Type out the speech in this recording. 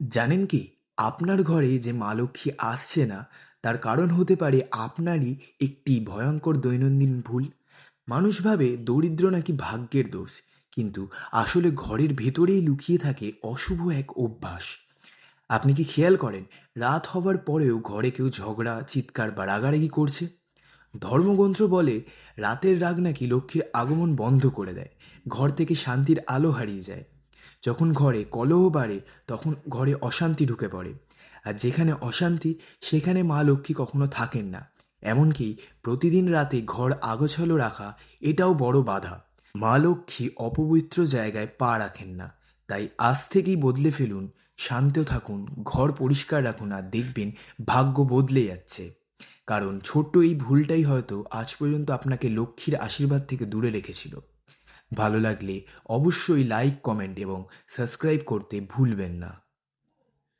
জানেন কি? আপনার ঘরে যে মা লক্ষ্মী আসছে না, তার কারণ হতে পারে আপনারই একটি ভয়ঙ্কর দৈনন্দিন ভুল। মানুষ ভাবে দরিদ্র নাকি ভাগ্যের দোষ, কিন্তু আসলে ঘরের ভেতরেই লুকিয়ে থাকে অশুভ এক অভ্যাস। আপনি কি খেয়াল করেন, রাত হবার পরেও ঘরে কেউ ঝগড়া, চিৎকার বা রাগারাগি করছে? ধর্মগ্রন্থ বলে, রাতের রাগ নাকি লক্ষ্মীর আগমন বন্ধ করে দেয়, ঘর থেকে শান্তির আলো হারিয়ে যায়। যখন ঘরে কলহ বাড়ে, তখন ঘরে অশান্তি ঢুকে পড়ে। আর যেখানে অশান্তি, সেখানে মা লক্ষ্মী কখনো থাকেন না। এমনকি প্রতিদিন রাতে ঘর আগোছালো রাখা, এটাও বড় বাধা। মা লক্ষ্মী অপবিত্র জায়গায় পা রাখেন না। তাই আজ থেকেই বদলে ফেলুন, শান্ত থাকুন, ঘর পরিষ্কার রাখুন আর দেখবেন ভাগ্য বদলে যাচ্ছে। কারণ ছোট্ট এই ভুলটাই হয়তো আজ পর্যন্ত আপনাকে লক্ষ্মীর আশীর্বাদ থেকে দূরে রেখেছিল। ভালো লাগলে অবশ্যই লাইক কমেন্ট এবং সাবস্ক্রাইব করতে ভুলবেন না।